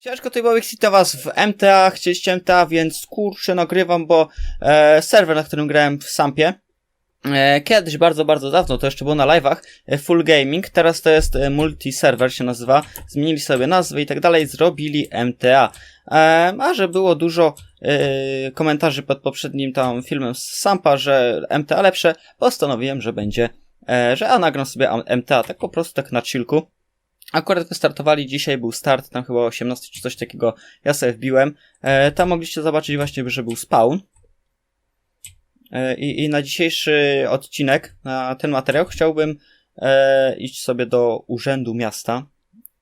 Ciężko tutaj było Exita was w MTA, chcieliście MTA, więc kurczę nagrywam, bo e, serwer, na którym grałem w Sampie, e, kiedyś, bardzo, bardzo dawno, to jeszcze było na live'ach, e, Full Gaming, teraz to jest e, multi-server się nazywa, zmienili sobie nazwę i tak dalej, zrobili MTA. E, a że było dużo e, komentarzy pod poprzednim tam filmem z Sampa, że MTA lepsze, postanowiłem, że będzie, e, że a nagram sobie MTA, tak po prostu, tak na chillku. Akurat wystartowali, dzisiaj był start, tam chyba 18 czy coś takiego, ja sobie wbiłem. E, tam mogliście zobaczyć właśnie, że był spawn. E, i, I na dzisiejszy odcinek, na ten materiał, chciałbym e, iść sobie do Urzędu Miasta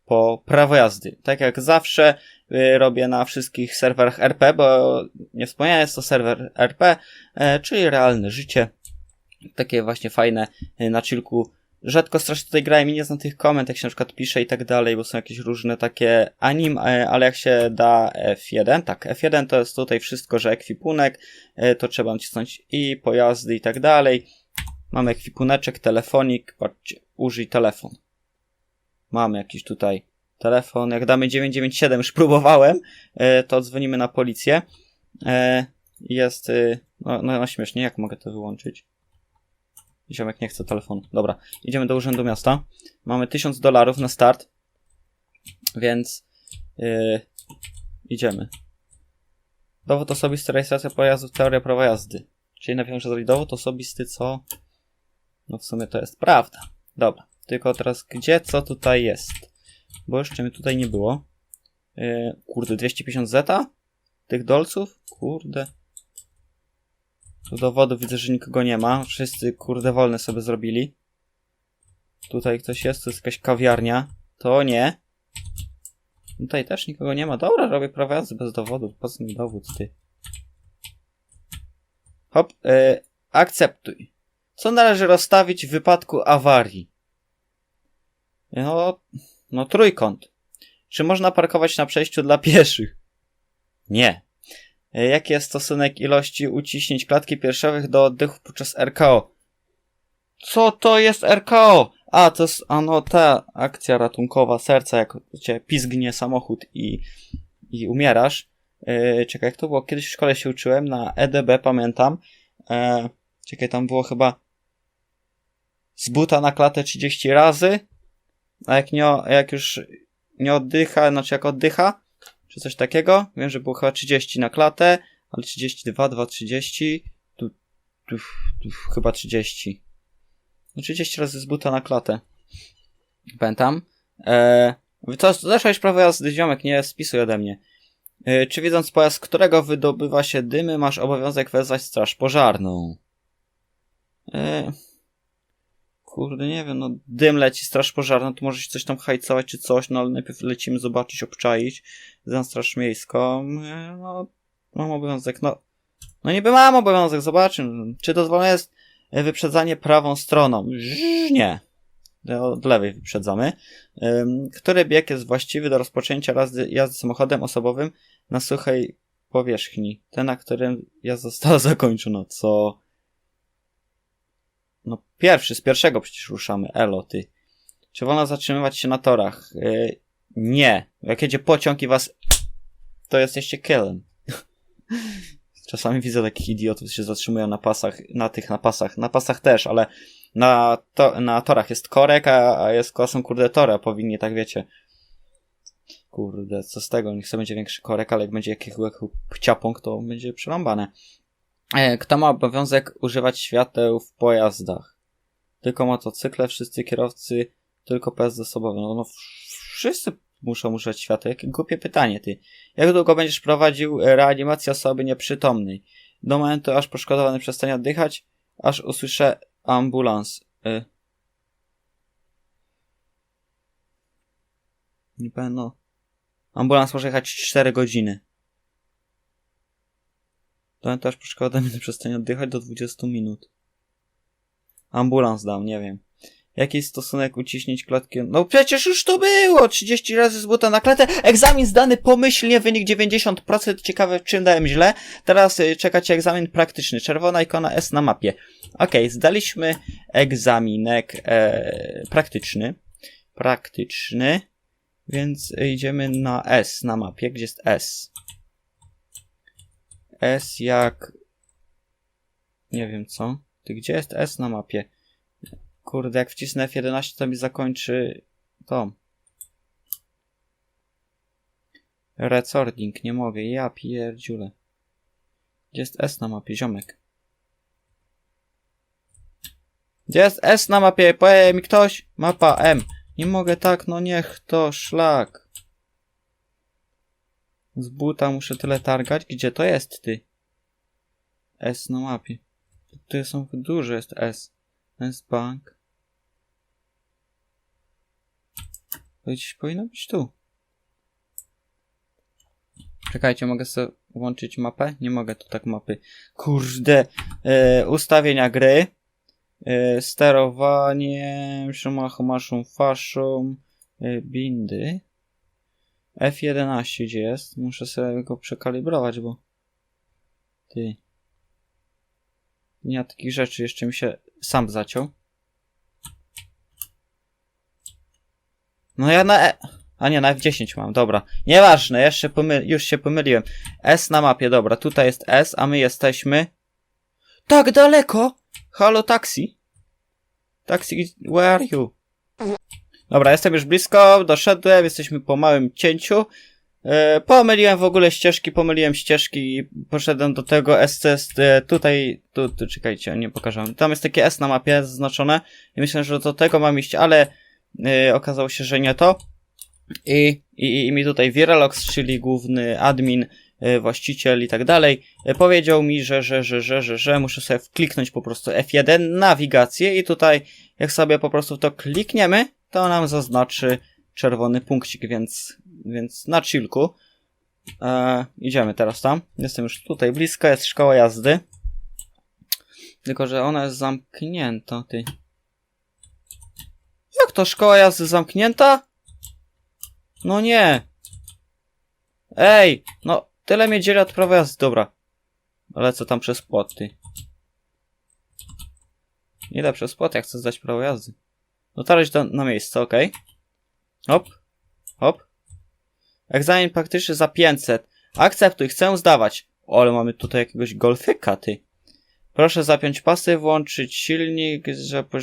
po prawo jazdy. Tak jak zawsze e, robię na wszystkich serwerach RP, bo nie wspomniałem, jest to serwer RP, e, czyli realne życie. Takie właśnie fajne e, na chillku rzadko strasznie tutaj grałem i nie znam tych komend, jak się na przykład pisze i tak dalej, bo są jakieś różne takie anim, e, ale jak się da F1, tak, F1 to jest tutaj wszystko, że ekwipunek, e, to trzeba nacisnąć i pojazdy i tak dalej. Mamy ekwipuneczek, telefonik, patrzcie, użyj telefon. Mamy jakiś tutaj telefon, jak damy 997, już próbowałem, e, to dzwonimy na policję. Jest, no, no, no śmiesznie, jak mogę to wyłączyć? Ziomek nie chce telefonu. Dobra, idziemy do urzędu miasta. Mamy 1000 dolarów na start, więc yy, idziemy. Dowód osobisty, rejestracja pojazdów, teoria prawa jazdy. Czyli najpierw muszę zrobić dowód osobisty, co? No w sumie to jest prawda. Dobra, tylko teraz gdzie, co tutaj jest? Bo jeszcze mi tutaj nie było. Yy, kurde, 250 zeta? Tych dolców? Kurde. Do dowodu widzę, że nikogo nie ma. Wszyscy, kurde, wolne sobie zrobili. Tutaj ktoś jest, to jest jakaś kawiarnia. To nie. Tutaj też nikogo nie ma. Dobra, robię prawo jazdy bez dowodu. Po co mi dowód, ty? Hop, yy, akceptuj. Co należy rozstawić w wypadku awarii? No, no trójkąt. Czy można parkować na przejściu dla pieszych? Nie. Jaki jest stosunek ilości uciśnięć klatki piersiowych do oddechu podczas RKO? Co to jest RKO? A, to jest, ano, ta akcja ratunkowa serca, jak cię pizgnie samochód i, i umierasz. Yy, czekaj, jak to było? Kiedyś w szkole się uczyłem, na EDB pamiętam. Yy, czekaj, tam było chyba z buta na klatę 30 razy, a jak, nie, jak już nie oddycha, znaczy jak oddycha, czy coś takiego. Wiem, że było chyba 30 na klatę, ale 32, 2, 30, tu, tu, tu chyba 30. No 30 razy z buta na klatę. Pamiętam. Eee, to zeszłeś prawo jazdy, ziomek, nie spisuj ode mnie. Eee, czy widząc pojazd, którego wydobywa się dymy, masz obowiązek wezwać straż pożarną? Eee, kurde, nie wiem, no dym leci, straż pożarna, to może się coś tam hajcować czy coś, no ale najpierw lecimy zobaczyć, obczaić za straż miejską, no mam obowiązek, no no niby mam obowiązek, zobaczymy, czy dozwolone jest wyprzedzanie prawą stroną? Nie. Od lewej wyprzedzamy. Który bieg jest właściwy do rozpoczęcia jazdy, jazdy samochodem osobowym na suchej powierzchni? Ten, na którym jazda została zakończona. Co? No pierwszy, z pierwszego przecież ruszamy. Elo, ty. Czy wolno zatrzymywać się na torach? Yy, nie. Jak jedzie pociąg i was... To jesteście killem. Czasami widzę takich idiotów, się zatrzymują na pasach, na tych na pasach. Na pasach też, ale na, to, na torach jest korek, a, a jest są kurde tory, a powinni tak wiecie. Kurde, co z tego? Niech sobie będzie większy korek, ale jak będzie jakiś pciapąk, to będzie przerąbane. E, kto ma obowiązek używać świateł w pojazdach? Tylko motocykle, wszyscy kierowcy, tylko pojazdy osobowe. No, no wszyscy muszą używać świateł. Jakie głupie pytanie, ty. Jak długo będziesz prowadził reanimację osoby nieprzytomnej? Do momentu, aż poszkodowany przestanie oddychać, aż usłyszę ambulans. Y nie pewno. Ambulans może jechać 4 godziny. To też przeszkoda mi przestanie oddychać do 20 minut. Ambulans dał, nie wiem. Jaki stosunek uciśnięć klatki? No przecież już to było! 30 razy z buta na klatę. Egzamin zdany pomyślnie, wynik 90%. Ciekawe, czym dałem źle. Teraz y, czekacie egzamin praktyczny. Czerwona ikona S na mapie. Ok, zdaliśmy egzaminek e, praktyczny. Praktyczny. Więc idziemy na S na mapie. Gdzie jest S? S jak... Nie wiem co. Ty gdzie jest S na mapie? Kurde, jak wcisnę F11 to mi zakończy to. Recording, nie mogę. Ja pierdziule. Gdzie jest S na mapie, ziomek? Gdzie jest S na mapie? Powie mi ktoś? Mapa M. Nie mogę tak, no niech to szlak. Z buta muszę tyle targać. Gdzie to jest, ty? S na mapie. Tu są duże jest S. S bank. To gdzieś powinno być tu. Czekajcie, mogę sobie włączyć mapę? Nie mogę tu tak mapy. Kurde. E, ustawienia gry. E, sterowanie. Szumachomaszą faszą. E, bindy. F11 gdzie jest? Muszę sobie go przekalibrować, bo... Ty. Nie ma takich rzeczy, jeszcze mi się sam zaciął. No ja na E... A nie, na F10 mam, dobra. Nieważne, jeszcze pomy... już się pomyliłem. S na mapie, dobra, tutaj jest S, a my jesteśmy... Tak daleko! Halo, taxi? Taxi, where are you? Dobra, jestem już blisko, doszedłem, jesteśmy po małym cięciu. E, pomyliłem w ogóle ścieżki, pomyliłem ścieżki i poszedłem do tego SCS, e, tutaj, tu, tu, czekajcie, nie pokażę. Tam jest takie S na mapie zaznaczone i myślę, że do tego mam iść, ale e, okazało się, że nie to. I, i, i mi tutaj Viralox, czyli główny admin, właściciel i tak dalej, powiedział mi, że, że, że, że, że, że muszę sobie wkliknąć po prostu F1 nawigację i tutaj jak sobie po prostu to klikniemy, to nam zaznaczy czerwony punkcik, więc, więc na chillku. E, idziemy teraz tam. Jestem już tutaj blisko, jest szkoła jazdy. Tylko, że ona jest zamknięta, ty. Jak to szkoła jazdy zamknięta? No nie. Ej, no tyle mnie dzieli od prawa jazdy, dobra. Lecę tam przez płot, ty. Nie da przez płot, ja chcę zdać prawo jazdy. Dotarłeś do, na miejsce, ok. Hop, hop. Egzamin praktyczny za 500. Akceptuj, chcę zdawać. O, ale mamy tutaj jakiegoś golfyka, ty. Proszę zapiąć pasy, włączyć silnik, żeby...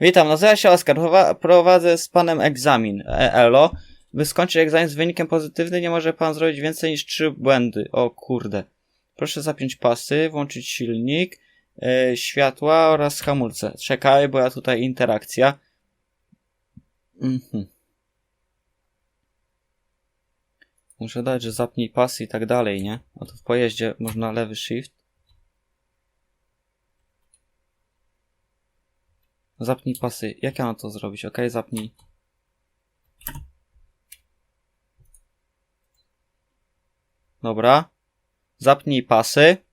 Witam, nazywam się Oskar. Prowa- Prowadzę z panem egzamin. E Elo. By skończyć egzamin z wynikiem pozytywnym, nie może pan zrobić więcej niż trzy błędy. O kurde. Proszę zapiąć pasy, włączyć silnik, e, światła oraz hamulce. Czekaj, bo ja tutaj interakcja. Mhm. Muszę dać, że zapnij pasy i tak dalej, nie? A to w pojeździe można lewy shift. Zapnij pasy. Jak ja mam to zrobić? Ok, zapnij. Dobra. Zapnij pasy.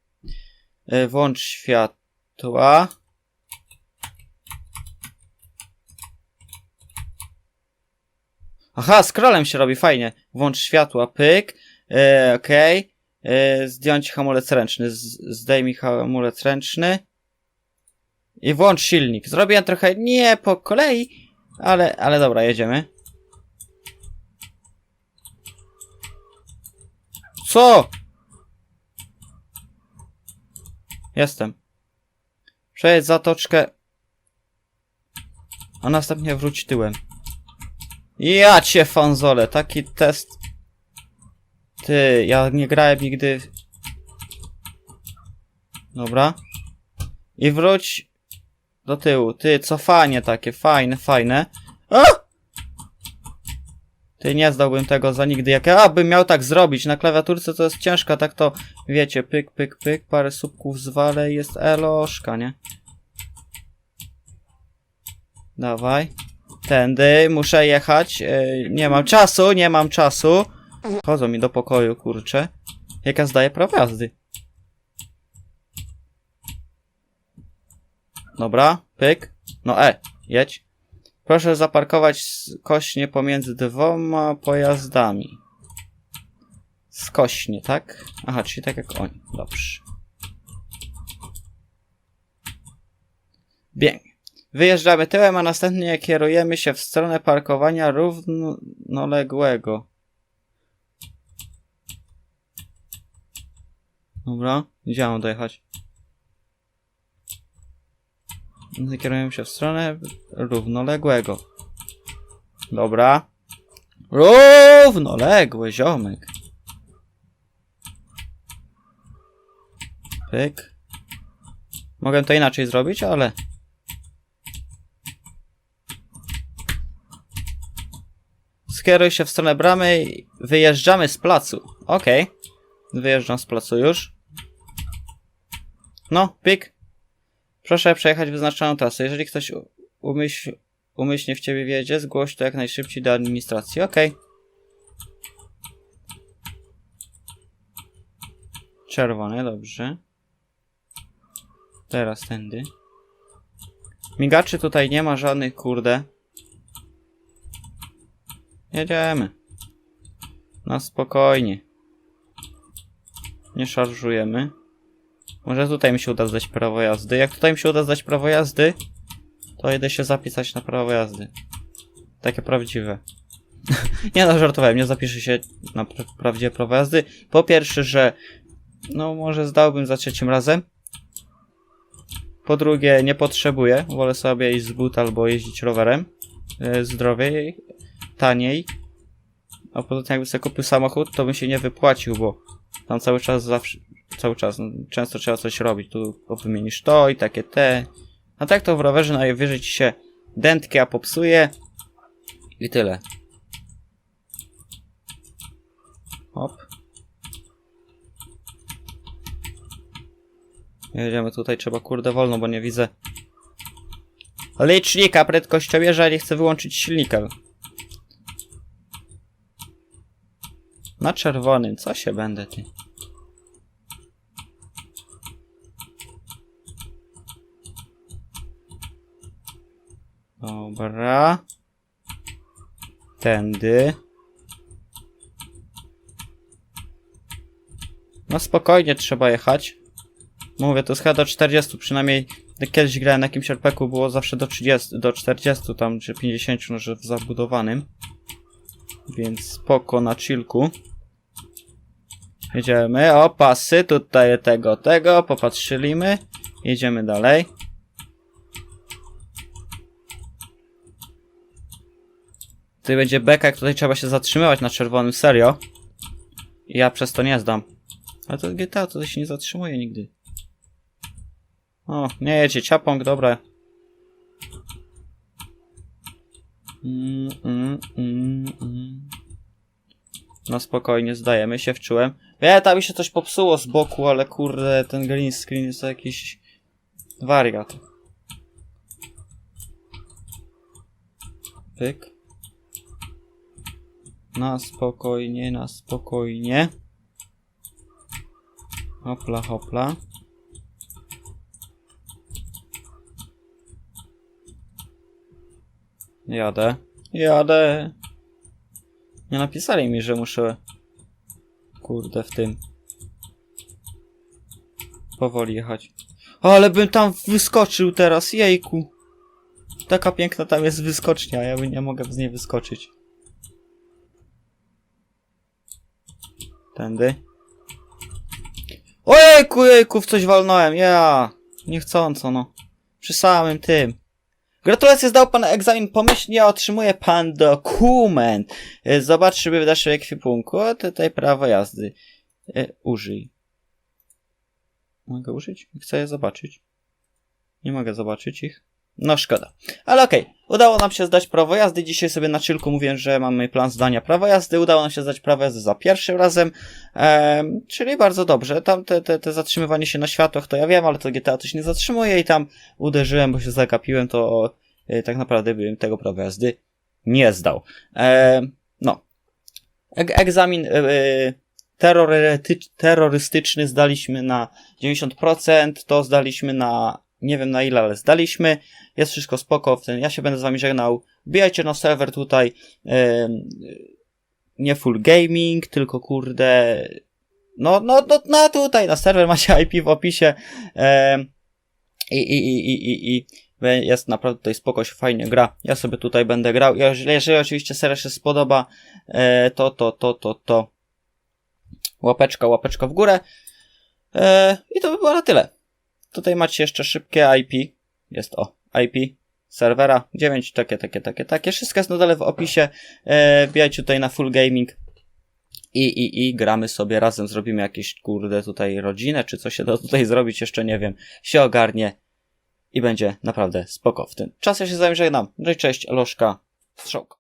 Y, Włącz światła. Aha, scrollem się robi, fajnie. Włącz światła, pyk. Yy, Okej. Yy, zdjąć hamulec ręczny. Z zdejmij hamulec ręczny. I włącz silnik. Zrobiłem trochę nie po kolei, ale, ale dobra, jedziemy. Co? Jestem. Przejedź zatoczkę. A następnie wróć tyłem. Ja cię fanzole, taki test. Ty, ja nie grałem nigdy. Dobra. I wróć do tyłu. Ty, cofanie takie, fajne, fajne. A! Ty, nie zdałbym tego za nigdy. Jak ja bym miał tak zrobić na klawiaturce, to jest ciężko, tak to wiecie, pyk, pyk, pyk, parę słupków zwalę jest eloszka, nie? Dawaj. Tędy, muszę jechać. Yy, nie mam czasu, nie mam czasu. Chodzą mi do pokoju, kurczę. Jak ja zdaję prawo jazdy. Dobra, pyk. No e, jedź. Proszę zaparkować skośnie pomiędzy dwoma pojazdami. Skośnie, tak? Aha, czyli tak jak oni. Dobrze. Biegnie. Wyjeżdżamy tyłem, a następnie kierujemy się w stronę parkowania równoległego. Dobra, gdzie mam dojechać? Kierujemy się w stronę równoległego. Dobra. Równoległy ziomek. Pyk. Mogę to inaczej zrobić, ale... Skieruj się w stronę bramy i wyjeżdżamy z placu. Okej. Wyjeżdżam z placu już. No, pik. Proszę przejechać wyznaczoną trasę. Jeżeli ktoś umyśl, umyślnie w ciebie wiedzie, zgłoś to jak najszybciej do administracji. Okej. Czerwony, dobrze. Teraz tędy. Migaczy tutaj nie ma żadnych, kurde. Jedziemy. Na spokojnie. Nie szarżujemy. Może tutaj mi się uda zdać prawo jazdy. Jak tutaj mi się uda zdać prawo jazdy, to idę się zapisać na prawo jazdy. Takie prawdziwe. nie no, żartowałem, nie zapiszę się na pra prawdziwe prawo jazdy. Po pierwsze, że no może zdałbym za trzecim razem. Po drugie, nie potrzebuję. Wolę sobie iść z but albo jeździć rowerem. E, zdrowiej, taniej. A poza tym jakby sobie kupił samochód, to bym się nie wypłacił, bo tam cały czas zawsze, cały czas, no, często trzeba coś robić. Tu wymienisz to i takie te. A tak to w rowerze najwyżej ci się dętkia popsuje i tyle. Hop. Jedziemy tutaj, trzeba kurde wolno, bo nie widzę licznika prędkościomierza, nie chcę wyłączyć silnika. Na czerwonym, co się będę ty? Dobra. Tędy. No spokojnie trzeba jechać. Mówię, to jest chyba do 40, przynajmniej kiedyś grałem na jakimś RPku, było zawsze do 30, do 40 tam, czy 50, no, że w zabudowanym. Więc spoko na chillku. Jedziemy, o pasy, tutaj tego, tego, popatrzyliśmy. Jedziemy dalej. Tutaj będzie beka, jak tutaj trzeba się zatrzymywać na czerwonym, serio. I ja przez to nie zdam. Ale to GTA, to się nie zatrzymuje nigdy. O, nie jedzie, ciapąg, dobra. Mm, mm, mm, mm. No spokojnie, zdajemy się, wczułem. Ja, tam mi się coś popsuło z boku, ale kurde, ten green screen jest jakiś wariat. Pyk. Na spokojnie, na spokojnie. Hopla, hopla. Jadę. Jadę. Nie napisali mi, że muszę. Kurde, w tym. Powoli jechać. Ale bym tam wyskoczył teraz, jejku. Taka piękna tam jest wyskocznia, ja bym nie mogę z niej wyskoczyć. Tędy. Ojejku, jejku, w coś walnąłem, ja. Niechcąco, no. Przy samym tym. Gratulacje, zdał pan egzamin pomyślnie, otrzymuje pan dokument. E, Zobacz szyby w naszym ekwipunku. O, tutaj prawo jazdy. E, użyj. Mogę użyć? Chcę je zobaczyć. Nie mogę zobaczyć ich. No szkoda. Ale okej, udało nam się zdać prawo jazdy. Dzisiaj sobie na chillku mówiłem, że mamy plan zdania prawa jazdy. Udało nam się zdać prawo jazdy za pierwszym razem. Em, czyli bardzo dobrze. Tam te, te, te zatrzymywanie się na światłach to ja wiem, ale to GTA się nie zatrzymuje i tam uderzyłem, bo się zagapiłem, to e, tak naprawdę bym tego prawa jazdy nie zdał. Em, no. Eg egzamin e, e, terrorystycz- terrorystyczny zdaliśmy na 90%, to zdaliśmy na nie wiem na ile, ale zdaliśmy. Jest wszystko spoko. Ja się będę z wami żegnał. Wbijajcie na serwer tutaj. nie full gaming, tylko kurde. No, no, no, no tutaj na serwer macie IP w opisie. i, i, i, i, i, Jest naprawdę tutaj spoko, się fajnie gra. Ja sobie tutaj będę grał. Jeżeli, jeżeli oczywiście seria się spodoba, e, to, to, to, to, to łapeczka, łapeczka w górę. E, I to by było na tyle. Tutaj macie jeszcze szybkie IP. Jest o, IP serwera 9, takie, takie, takie, takie. Wszystko jest na dole w opisie. E, Bijajcie tutaj na full gaming. I, i, I gramy sobie razem, zrobimy jakieś kurde tutaj rodzinę, czy co się da tutaj zrobić, jeszcze nie wiem. Się ogarnie i będzie naprawdę spoko w tym. Czas ja się z wami żegnam. No i cześć, Lożka, strzałka.